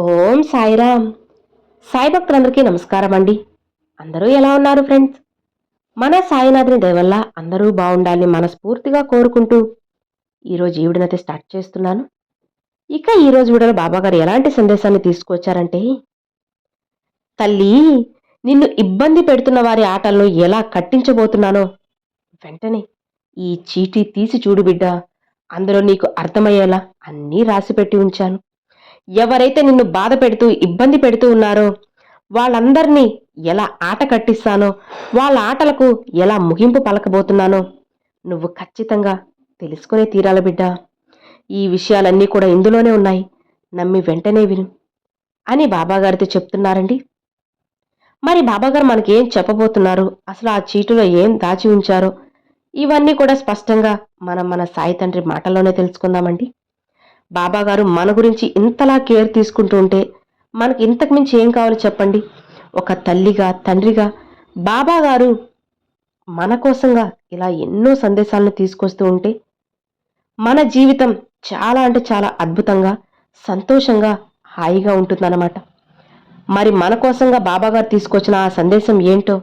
ఓం సాయిరామ్. సాయి భక్తులందరికీ నమస్కారం అండి. అందరూ ఎలా ఉన్నారు ఫ్రెండ్స్? మన సాయినాథుని దయవల్ల అందరూ బాగుండాలని మనస్ఫూర్తిగా కోరుకుంటూ ఈరోజు ఈ వీడియోనైతే స్టార్ట్ చేస్తున్నాను. ఇక ఈరోజు వీడియోలో బాబాగారు ఎలాంటి సందేశాన్ని తీసుకొచ్చారంటే తల్లి నిన్ను ఇబ్బంది పెడుతున్న వారి ఆటలను ఎలా కట్టించబోతున్నానో. వెంటనే ఈ చీటీ తీసి చూడు బిడ్డ అందులో నీకు అర్థమయ్యేలా అన్నీ రాసిపెట్టి ఉంచాను. ఎవరైతే నిన్ను బాధ పెడుతూ ఇబ్బంది పెడుతూ ఉన్నారో వాళ్ళందరినీ ఎలా ఆట కట్టిస్తానో వాళ్ళ ఆటలకు ఎలా ముగింపు పలకబోతున్నానో నువ్వు ఖచ్చితంగా తెలుసుకునే తీరాల బిడ్డ. ఈ విషయాలన్నీ కూడా ఇందులోనే ఉన్నాయి. నమ్మి వెంటనే విను అని బాబాగారితో చెప్తున్నారండి. మరి బాబాగారు మనకి ఏం చెప్పబోతున్నారు? అసలు ఆ చీటులో ఏం దాచి ఉంచారో? ఇవన్నీ కూడా స్పష్టంగా మనం మన సాయి తండ్రి మాటల్లోనే తెలుసుకుందామండి. బాబాగారు మన గురించి ఇంతలా కేర్ తీసుకుంటూ ఉంటే మనకి ఇంతకు మించి ఏం కావాలో చెప్పండి? ఒక తల్లిగా తండ్రిగా బాబాగారు మన కోసంగా ఇలా ఎన్నో సందేశాలను తీసుకొస్తూ ఉంటే మన జీవితం చాలా అంటే చాలా అద్భుతంగా సంతోషంగా హాయిగా ఉంటుందన్నమాట. మరి మన కోసంగా బాబాగారు తీసుకొచ్చిన ఆ సందేశం ఏంటో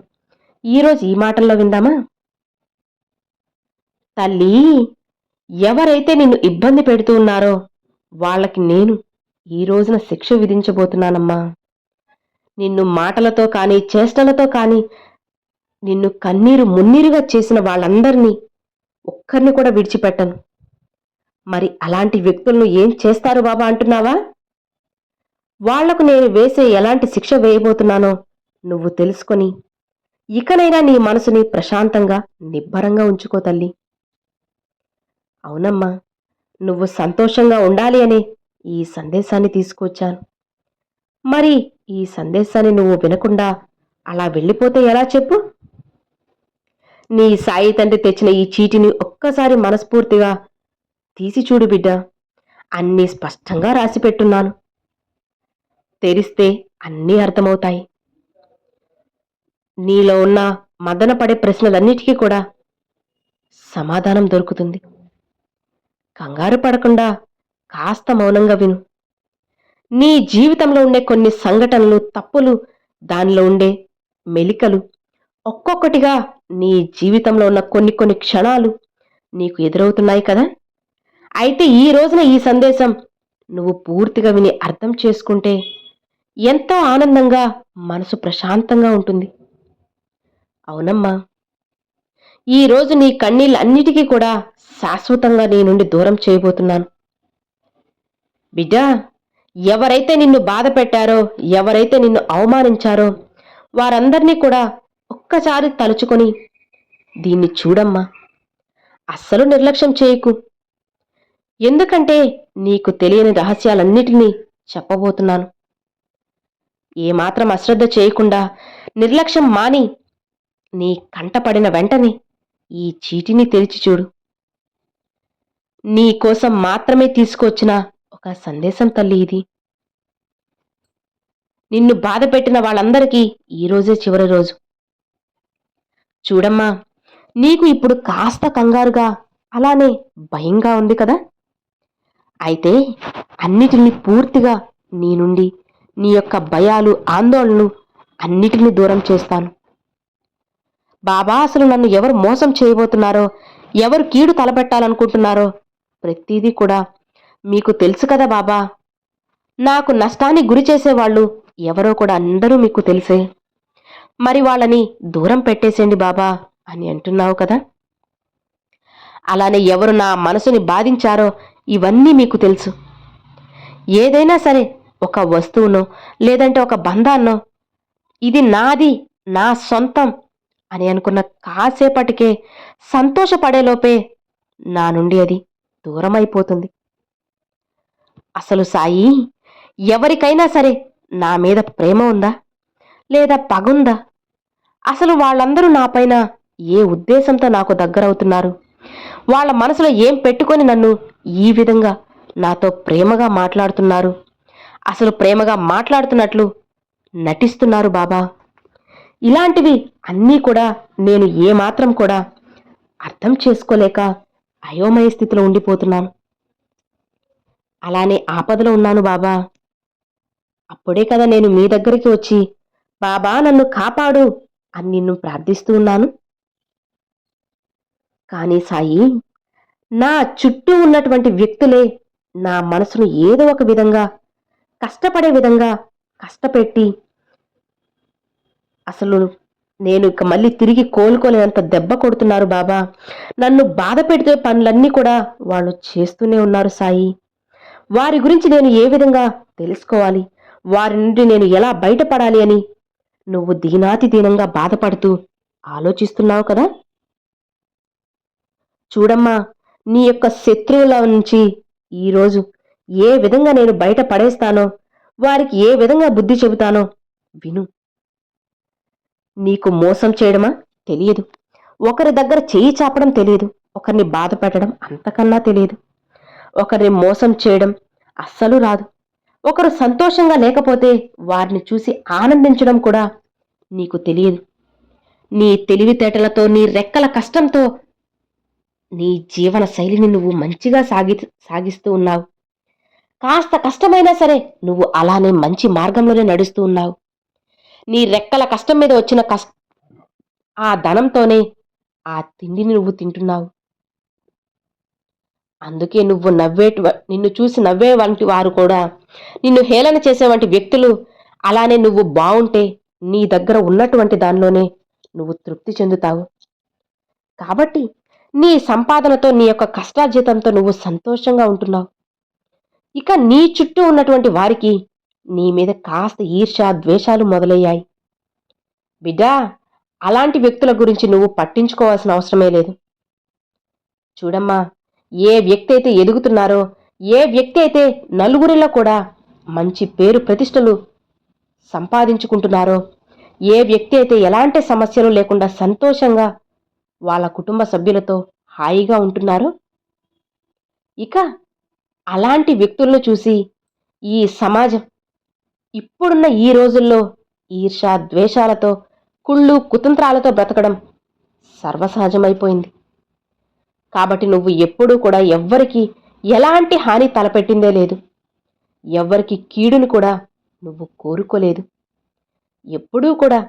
ఈరోజు ఈ మాటల్లో విందామా? తల్లి ఎవరైతే నిన్ను ఇబ్బంది పెడుతూ ఉన్నారో వాళ్ళకి నేను ఈ రోజున శిక్ష విధించబోతున్నానమ్మా. నిన్ను మాటలతో కానీ చేష్టలతో కానీ నిన్ను కన్నీరు మున్నీరుగా చేసిన వాళ్ళందరినీ ఒక్కరిని కూడా విడిచిపెట్టను. మరి అలాంటి వ్యక్తులను ఏం చేస్తారు బాబా అంటున్నావా? వాళ్ళకు నేను వేసే ఎలాంటి శిక్ష వేయబోతున్నానో నువ్వు తెలుసుకొని ఇకనైనా నీ మనసుని ప్రశాంతంగా నిబ్బరంగా ఉంచుకో తల్లి. అవునమ్మా నువ్వు సంతోషంగా ఉండాలి అని ఈ సందేశాన్ని తీసుకొచ్చాను. మరి ఈ సందేశాన్ని నువ్వు వినకుండా అలా వెళ్ళిపోతే ఎలా చెప్పు? నీ సాయి తండ్రి తెచ్చిన ఈ చీటిని ఒక్కసారి మనస్ఫూర్తిగా తీసి చూడు బిడ్డ. అన్నీ స్పష్టంగా రాసి పెట్టున్నాను. తెరిస్తే అన్నీ అర్థమవుతాయి. నీలో ఉన్న మదన పడే ప్రశ్నలన్నిటికీ కూడా సమాధానం దొరుకుతుంది. కంగారు పడకుండా కాస్త మౌనంగా విను. నీ జీవితంలో ఉండే కొన్ని సంఘటనలు తప్పులు దానిలో ఉండే మెలికలు ఒక్కొక్కటిగా నీ జీవితంలో ఉన్న కొన్ని కొన్ని క్షణాలు నీకు ఎదురవుతున్నాయి కదా? అయితే ఈ రోజున ఈ సందేశం నువ్వు పూర్తిగా విని అర్థం చేసుకుంటే ఎంతో ఆనందంగా మనసు ప్రశాంతంగా ఉంటుంది. అవునమ్మా. ఈ రోజు నీ కన్నీళ్ళన్నిటికీ కూడా శాశ్వతంగా నీ నుండి దూరం చేయబోతున్నాను. బిడ్డా ఎవరైతే నిన్ను బాధ పెట్టారో ఎవరైతే నిన్ను అవమానించారో వారందరినీ కూడా ఒక్కసారి తలుచుకొని దీన్ని చూడమ్మా. అస్సలు నిర్లక్ష్యం చేయకు. ఎందుకంటే నీకు తెలియని రహస్యాలన్నిటినీ చెప్పబోతున్నాను. ఏమాత్రం అశ్రద్ధ చేయకుండా నిర్లక్ష్యం మాని నీ కంటపడిన వెంటనే ఈ చీటిని తెరిచి చూడు. నీ కోసం మాత్రమే తీసుకొచ్చిన ఒక సందేశం తల్లి ఇది. నిన్ను బాధ పెట్టిన వాళ్ళందరికీ ఈరోజే చివరి రోజు. చూడమ్మా నీకు ఇప్పుడు కాస్త కంగారుగా అలానే భయంగా ఉంది కదా? అయితే అన్నిటిని పూర్తిగా నీ నుండి నీ యొక్క భయాలు ఆందోళనలు అన్నిటినీ దూరం చేస్తాను. బాబా అసలు నన్ను ఎవరు మోసం చేయబోతున్నారో ఎవరు కీడు తలపెట్టాలనుకుంటున్నారో ప్రతిదీ కూడా మీకు తెలుసు కదా బాబా. నాకు నష్టాన్ని గురి చేసేవాళ్ళు ఎవరో కూడా అందరూ మీకు తెలిసే. మరి వాళ్ళని దూరం పెట్టేసేయండి బాబా అని అంటున్నావు కదా. అలానే ఎవరు నా మనసుని బాధించారో ఇవన్నీ మీకు తెలుసు. ఏదైనా సరే ఒక వస్తువునో లేదంటే ఒక బంధాన్నో ఇది నాది నా సొంతం అని అనుకున్న కాసేపటికే సంతోషపడేలోపే నా నుండి అది దూరమైపోతుంది. అసలు సాయి ఎవరికైనా సరే నా మీద ప్రేమ ఉందా? లేదా పగుందా? అసలు వాళ్ళందరూ నాపైన ఏ ఉద్దేశంతో నాకు దగ్గరవుతున్నారు? వాళ్ళ మనసులో ఏం పెట్టుకొని నన్ను ఈ విధంగా నాతో ప్రేమగా మాట్లాడుతున్నారు? అసలు ప్రేమగా మాట్లాడుతున్నట్లు నటిస్తున్నారు బాబా. ఇలాంటివి అన్నీ కూడా నేను ఏమాత్రం కూడా అర్థం చేసుకోలేక అయోమయ స్థితిలో ఉండిపోతున్నాను. అలానే ఆపదలో ఉన్నాను బాబా. అప్పుడే కదా నేను మీ దగ్గరికి వచ్చి బాబా నన్ను కాపాడు అని నిన్ను ప్రార్థిస్తూ ఉన్నాను. కానీ సాయి నా చుట్టూ ఉన్నటువంటి వ్యక్తులే నా మనసును ఏదో ఒక విధంగా కష్టపడే విధంగా కష్టపెట్టి అసలు నేను ఇక మళ్ళీ తిరిగి కోలుకోలేనంత దెబ్బ కొడుతున్నారు బాబా. నన్ను బాధ పెడితే పనులన్నీ కూడా వాళ్ళు చేస్తూనే ఉన్నారు సాయి. వారి గురించి నేను ఏ విధంగా తెలుసుకోవాలి? వారి నుండి నేను ఎలా బయటపడాలి అని నువ్వు దీనాతి దీనంగా బాధపడుతూ ఆలోచిస్తున్నావు కదా? చూడమ్మా నీ యొక్క శత్రువుల నుంచి ఈరోజు ఏ విధంగా నేను బయట పడేస్తానో వారికి ఏ విధంగా బుద్ధి చెబుతానో విను. నీకు మోసం చేయడమా? తెలియదు. ఒకరి దగ్గర చేయి చాపడం తెలియదు. ఒకరిని బాధ పెట్టడం అంతకన్నా తెలియదు. ఒకరిని మోసం చేయడం అస్సలు రాదు. ఒకరు సంతోషంగా లేకపోతే వారిని చూసి ఆనందించడం కూడా నీకు తెలియదు. నీ తెలివితేటలతో నీ రెక్కల కష్టంతో నీ జీవన శైలిని నువ్వు మంచిగా సాగి సాగిస్తూ ఉన్నావు. కాస్త కష్టమైనా సరే నువ్వు అలానే మంచి మార్గంలోనే నడుస్తూ ఉన్నావు. నీ రెక్కల కష్టం మీద వచ్చిన కష్ట ఆ ధనంతోనే ఆ తిండిని నువ్వు తింటున్నావు. అందుకే నువ్వు నవ్వే నిన్ను చూసి నవ్వే వంటి వారు కూడా నిన్ను హేళన చేసే వంటి వ్యక్తులు అలానే నువ్వు బావుంటే నీ దగ్గర ఉన్నటువంటి దానిలోనే నువ్వు తృప్తి చెందుతావు. కాబట్టి నీ సంపాదనతో నీ యొక్క కష్టార్జితంతో నువ్వు సంతోషంగా ఉంటున్నావు. ఇక నీ చుట్టూ ఉన్నటువంటి వారికి నీ మీద కాస్త ఈర్ష ద్వేషాలు మొదలయ్యాయి. బిడ్డా అలాంటి వ్యక్తుల గురించి నువ్వు పట్టించుకోవాల్సిన అవసరమే లేదు. చూడమ్మా ఏ వ్యక్తి అయితే ఎదుగుతున్నారో ఏ వ్యక్తి అయితే నలుగురిలో కూడా మంచి పేరు ప్రతిష్టలు సంపాదించుకుంటున్నారో ఏ వ్యక్తి అయితే ఎలాంటి సమస్యలు లేకుండా సంతోషంగా వాళ్ళ కుటుంబ సభ్యులతో హాయిగా ఉంటున్నారో ఇక అలాంటి వ్యక్తులను చూసి ఈ సమాజం ఇప్పుడున్న ఈ రోజుల్లో ఈర్ష ద్వేషాలతో కుళ్ళు కుతంత్రాలతో బ్రతకడం సర్వసహజమైపోయింది. కాబట్టి నువ్వు ఎప్పుడూ కూడా ఎవ్వరికి ఎలాంటి హాని తలపెట్టిందే లేదు. ఎవ్వరికి కీడును కూడా నువ్వు కోరుకోలేదు. ఎప్పుడూ కూడా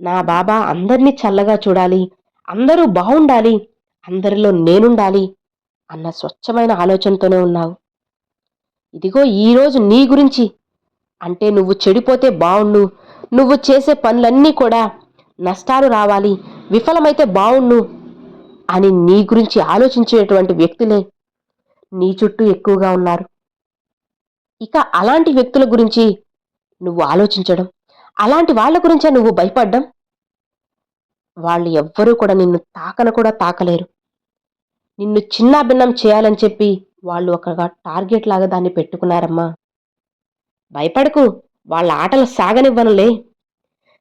నా బాబా అందరినీ చల్లగా చూడాలి అందరూ బాగుండాలి అందరిలో నేనుండాలి అన్న స్వచ్ఛమైన ఆలోచనతోనే ఉన్నావు. ఇదిగో ఈరోజు నీ గురించి అంటే నువ్వు చెడిపోతే బావుండు. నువ్వు చేసే పనులన్నీ కూడా నష్టాలు రావాలి. విఫలమైతే బావుండు అని నీ గురించి ఆలోచించేటువంటి వ్యక్తులే నీ చుట్టూ ఎక్కువగా ఉన్నారు. ఇక అలాంటి వ్యక్తుల గురించి నువ్వు ఆలోచించడం అలాంటి వాళ్ళ గురించే నువ్వు భయపడ్డం వాళ్ళు ఎవ్వరూ కూడా నిన్ను తాకన కూడా తాకలేరు. నిన్ను చిన్నాభిన్నం చేయాలని చెప్పి వాళ్ళు ఒక టార్గెట్ లాగా దాన్ని పెట్టుకున్నారమ్మా. భయపడకు వాళ్ళ ఆటలు సాగనివ్వనులే.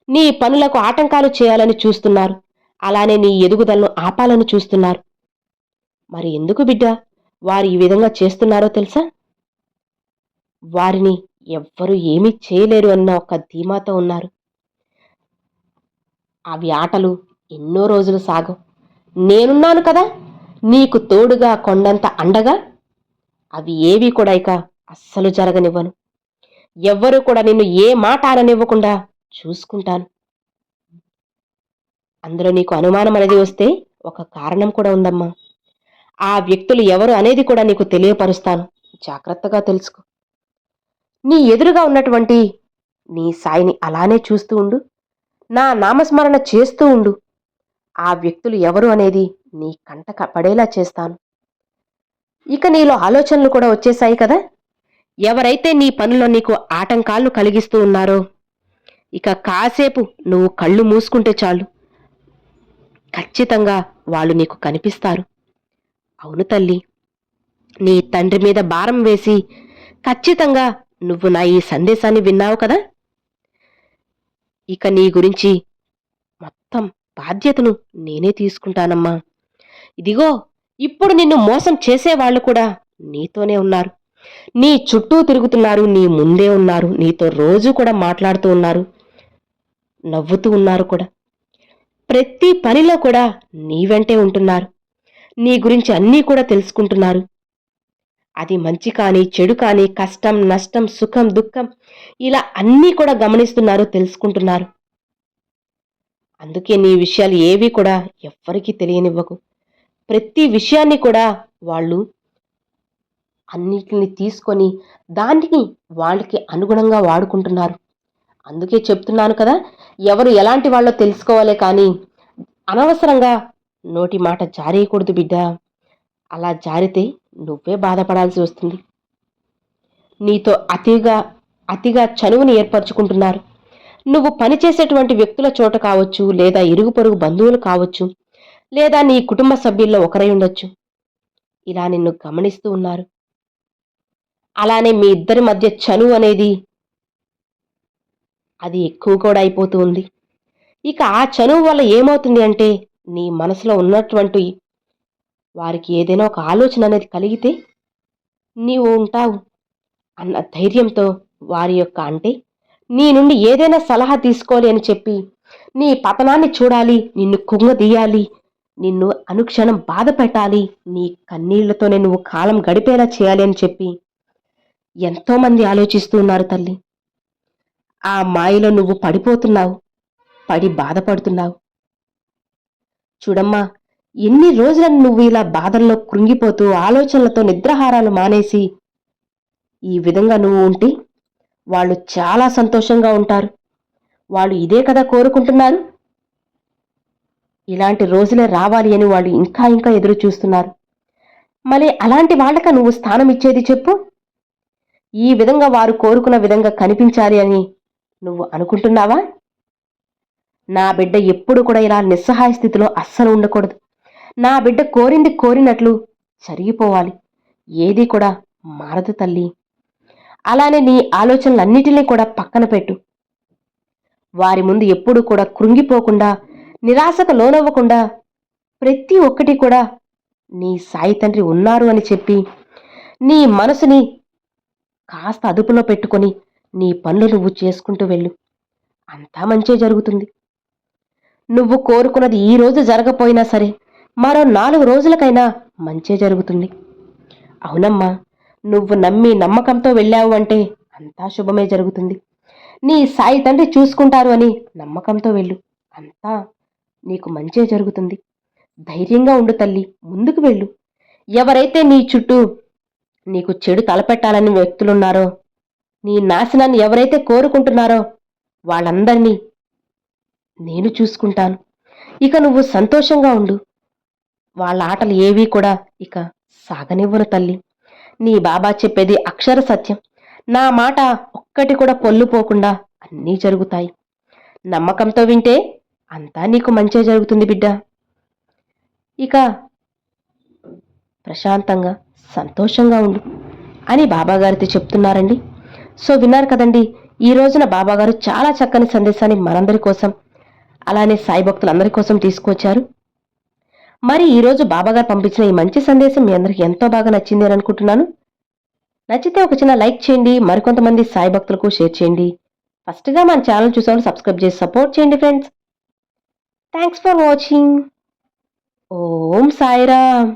నీ పనులకు ఆటంకాలు చేయాలని చూస్తున్నారు. అలానే నీ ఎదుగుదలను ఆపాలని చూస్తున్నారు. మరి ఎందుకు బిడ్డ? వారు ఈ విధంగా చేస్తున్నారో తెలుసా? వారిని ఎవ్వరూ ఏమీ చేయలేరు అన్న ఒక ధీమాతో ఉన్నారు. అవి ఆటలు ఎన్నో రోజులు సాగం నేనున్నాను కదా నీకు తోడుగా కొండంత అండగా? అవి ఏవి కూడా ఇక అస్సలు జరగనివ్వను. ఎవ్వరూ కూడా నిన్ను ఏ మాట అననివ్వకుండా చూసుకుంటాను. అందులో నీకు అనుమానం అనేది వస్తే ఒక కారణం కూడా ఉందమ్మా. ఆ వ్యక్తులు ఎవరు అనేది కూడా నీకు తెలియపరుస్తాను. జాగ్రత్తగా తెలుసుకో. నీ ఎదురుగా ఉన్నటువంటి నీ సాయిని అలానే చూస్తూ ఉండు. నా నామస్మరణ చేస్తూ ఉండు. ఆ వ్యక్తులు ఎవరు అనేది నీ కంట పడేలా చేస్తాను. ఇక నీలో ఆలోచనలు కూడా వచ్చేసాయి కదా? ఎవరైతే నీ పనిలో నీకు ఆటంకాలు కలిగిస్తూ ఉన్నారో ఇక కాసేపు నువ్వు కళ్ళు మూసుకుంటే చాలు. ఖచ్చితంగా వాళ్ళు నీకు కనిపిస్తారు. అవును తల్లి నీ తండ్రి మీద భారం వేసి ఖచ్చితంగా నువ్వు నా ఈ సందేశాన్ని విన్నావు కదా? ఇక నీ గురించి మొత్తం బాధ్యతను నేనే తీసుకుంటానమ్మా. ఇదిగో ఇప్పుడు నిన్ను మోసం చేసేవాళ్ళు కూడా నీతోనే ఉన్నారు. నీ చుట్టూ తిరుగుతున్నారు నీ ముందే ఉన్నారు నీతో రోజు కూడా మాట్లాడుతూ ఉన్నారు నవ్వుతూ ఉన్నారు కూడా. ప్రతి పనిలో కూడా నీ వెంటే ఉంటున్నారు. నీ గురించి అన్నీ కూడా తెలుసుకుంటున్నారు. అది మంచి కానీ చెడు కానీ కష్టం నష్టం సుఖం దుఃఖం ఇలా అన్నీ కూడా గమనిస్తున్నారు తెలుసుకుంటున్నారు. అందుకే నీ విషయాలు ఏవి కూడా ఎవ్వరికీ తెలియనివ్వకు. ప్రతి విషయాన్ని కూడా వాళ్ళు అన్నిటిని తీసుకొని దానిని వాళ్ళకి అనుగుణంగా వాడుకుంటున్నారు. అందుకే చెప్తున్నాను కదా ఎవరు ఎలాంటి వాళ్ళో తెలుసుకోవాలే కానీ అనవసరంగా నోటి మాట జారేయకూడదు బిడ్డ. అలా జారితే నువ్వే బాధపడాల్సి వస్తుంది. నీతో అతిగా అతిగా చనువుని ఏర్పరచుకుంటున్నారు. నువ్వు పనిచేసేటువంటి వ్యక్తుల చోట కావచ్చు లేదా ఇరుగు పొరుగు బంధువులు కావచ్చు లేదా నీ కుటుంబ సభ్యుల్లో ఒకరై ఉండొచ్చు. ఇలా నిన్ను గమనిస్తూ ఉన్నారు. అలానే మీ ఇద్దరి మధ్య చనువు అనేది అది ఎక్కువ కూడా అయిపోతూ ఉంది ఇక ఆ చనువు వల్ల ఏమవుతుంది అంటే నీ మనసులో ఉన్నటువంటి వారికి ఏదైనా ఒక ఆలోచన అనేది కలిగితే నీవు ఉంటావు అన్న ధైర్యంతో వారి యొక్క అంటే నీ నుండి ఏదైనా సలహా తీసుకోవాలి అని చెప్పి నీ పతనాన్ని చూడాలి నిన్ను కుంగదీయాలి నిన్ను అనుక్షణం బాధ పెట్టాలి నీ కన్నీళ్ళతోనే నువ్వు కాలం గడిపేలా చేయాలి అని చెప్పి ఎంతోమంది ఆలోచిస్తూ ఉన్నారు తల్లి. ఆ మాయలో నువ్వు పడిపోతున్నావు పడి బాధపడుతున్నావు. చూడమ్మా ఎన్ని రోజులను నువ్వు ఇలా బాధల్లో కృంగిపోతూ ఆలోచనలతో నిద్రహారాలు మానేసి ఈ విధంగా నువ్వు ఉంటే వాళ్ళు చాలా సంతోషంగా ఉంటారు. వాళ్ళు ఇదే కదా కోరుకుంటున్నారు. ఇలాంటి రోజులే రావాలి అని వాళ్ళు ఇంకా ఇంకా ఎదురు చూస్తున్నారు మళ్ళీ అలాంటి వాళ్ళక నువ్వు స్థానం ఇచ్చేది చెప్పు. ఈ విధంగా వారు కోరుకున్న విధంగా కనిపించాలి అని నువ్వు అనుకుంటున్నావా? నా బిడ్డ ఎప్పుడు కూడా ఇలా నిస్సహాయ స్థితిలో అస్సలు ఉండకూడదు. నా బిడ్డ కోరింది కోరినట్లు జరిగిపోవాలి ఏది కూడా మారదు తల్లి. అలానే నీ ఆలోచనలన్నిటినీ కూడా పక్కన పెట్టు. వారి ముందు ఎప్పుడు కూడా కృంగిపోకుండా నిరాశకు లోనవ్వకుండా ప్రతి ఒక్కటి కూడా నీ సాయి తండ్రి ఉన్నారు అని చెప్పి నీ మనసుని కాస్త అదుపులో పెట్టుకొని నీ పనులు నువ్వు చేసుకుంటూ వెళ్ళు. అంతా మంచే జరుగుతుంది. నువ్వు కోరుకున్నది ఈ రోజు జరగపోయినా సరే మరో నాలుగు రోజులకైనా మంచే జరుగుతుంది. అవునమ్మా నువ్వు నమ్మి నమ్మకంతో వెళ్ళావు అంటే అంతా శుభమే జరుగుతుంది. నీ సాయి తండ్రి చూసుకుంటారు అని నమ్మకంతో వెళ్ళు. అంతా నీకు మంచే జరుగుతుంది. ధైర్యంగా ఉండు తల్లి ముందుకు వెళ్ళు. ఎవరైతే నీ చుట్టూ నీకు చెడు తలపెట్టాలని వ్యక్తులున్నారో నీ నాశనాన్ని ఎవరైతే కోరుకుంటున్నారో వాళ్ళందరినీ నేను చూసుకుంటాను. ఇక నువ్వు సంతోషంగా ఉండు. వాళ్ళ ఆటలు ఏవీ కూడా ఇక సాగనివ్వను తల్లి. నీ బాబా చెప్పేది అక్షర సత్యం. నా మాట ఒక్కటి కూడా పొల్లుపోకుండా అన్నీ జరుగుతాయి. నమ్మకంతో వింటే అంతా నీకు మంచే జరుగుతుంది బిడ్డ. ఇక ప్రశాంతంగా సంతోషంగా ఉండు. అని బాబాగారితో చెప్తున్నారండి. సో విన్నారు కదండి ఈ రోజున బాబాగారు చాలా చక్కని సందేశాన్ని మనందరి కోసం అలానే సాయి భక్తులందరి కోసం తీసుకొచ్చారు. మరి ఈరోజు బాబాగారు పంపించిన ఈ మంచి సందేశం మీ అందరికి ఎంతో బాగా నచ్చింది అని అనుకుంటున్నాను. నచ్చితే ఒక చిన్న లైక్ చేయండి మరికొంతమంది సాయి భక్తులకు షేర్ చేయండి. ఫస్ట్గా మన ఛానల్ చూసేవాళ్ళు సబ్స్క్రైబ్ చేసి సపోర్ట్ చేయండి friends. Thanks for watching. Om Sairam.